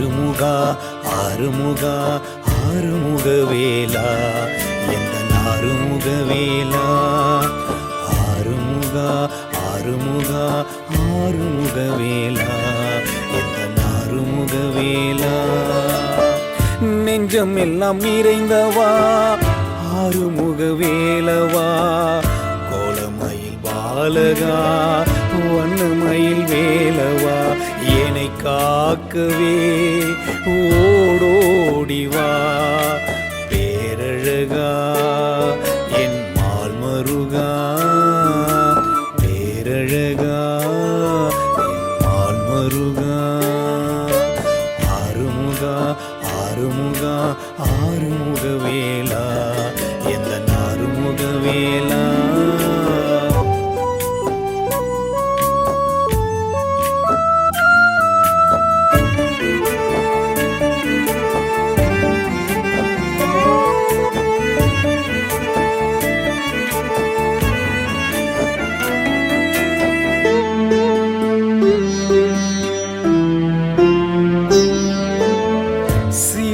ஆறுமுகா ஆறுமுக வேலா எந்த ஆறுமுக வேலா ஆறுமுகா ஆறுமுகா ஆறுமுக வேலா எந்த ஆறுமுக வேலா நெஞ்சம் எல்லாம் நிறைந்தவா? ஆறுமுக வேலவா கோலமயில் பாலகா வண்ணமயில் வேலவா? காக்கவே ஓடோடிவா பேரழகா என் மால்மருகா. பேரழகா என் மால்மருகா. ஆறுமுகா ஆறுமுகா ஆறுமுக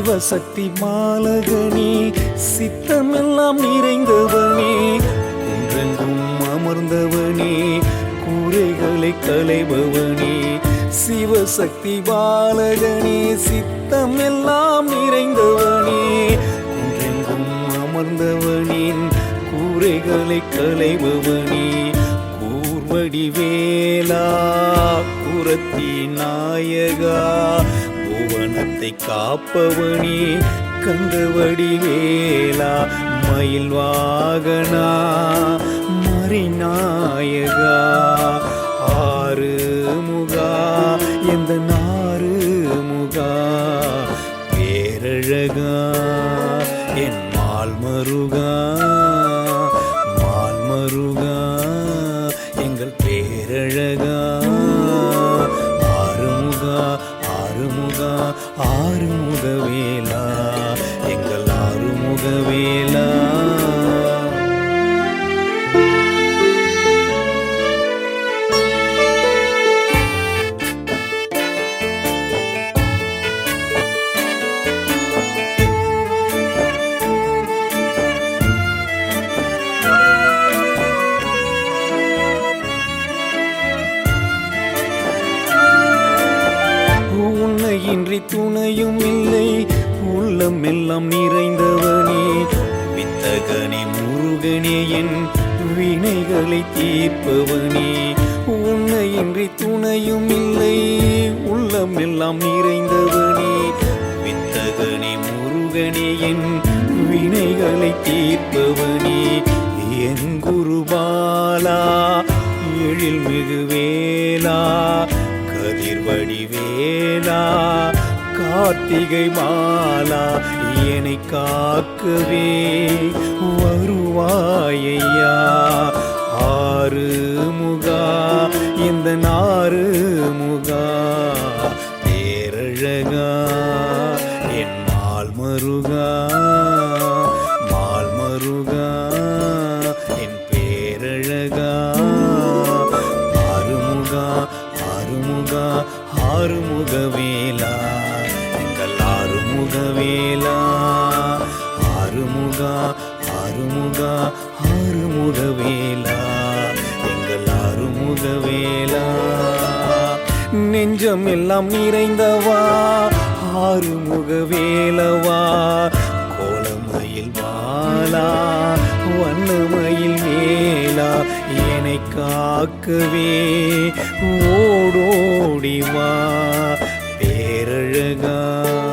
சிவசக்தி மாலகனே சித்தமெல்லாம் நிறைந்தவனே குன்றெங்கும் அமர்ந்தவனே கூரைகளை களைபவனே. சிவசக்தி பாலகனே சித்தமெல்லாம் நிறைந்தவனே குன்றெங்கும் அமர்ந்தவனின் கூரைகளை களைபவனே. கூர்வடி வேலா குரத்தி நாயகா புவனத்தை காப்பவனே கந்தவடி வேலா மயில் வாகனா மறிநாயகா ஆறு முகா எந்த நாறு முகா பேரழகா என் மால்மருகா மால்மருகா ஆறுமுகா ஆறுமுக வேலா எங்கள் ஆறுமுக வேலா இன்றி துணையும் இல்லை. உள்ளம் எல்லாம் நிறைந்தவனே. வித்தகனே முருகனே என் வினைகளை தீர்ப்பவனே. உன்னை இன்றி துணையும் இல்லை. உள்ளம் எல்லாம் நிறைந்தவனே. வித்தகனே முருகனே என் வினைகளை தீர்ப்பவனே. என் குருபாலா எழில் மிகு வேலா கதிர்வடி வேலா கார்த்திகை மாலா என்னை காக்கவே வருவாயையா? ஆறு முகா இந்த நாறு முகா பேரழகா என் மால் மருகா ஆறுமுகா ஆறுமுக வேலா. எங்கள் ஆறுமுக வேலா. ஆறுமுகா ஆறுமுகா ஆறுமுக வேலா. எங்கள் ஆறுமுக வேலா. நெஞ்சம் எல்லாம் நிறைந்தவா? ஆறுமுக வேலவா? கோலமயில் வாலா வண்ணம் என்னை காக்குவே. ஓடோடிவா பேரழகா.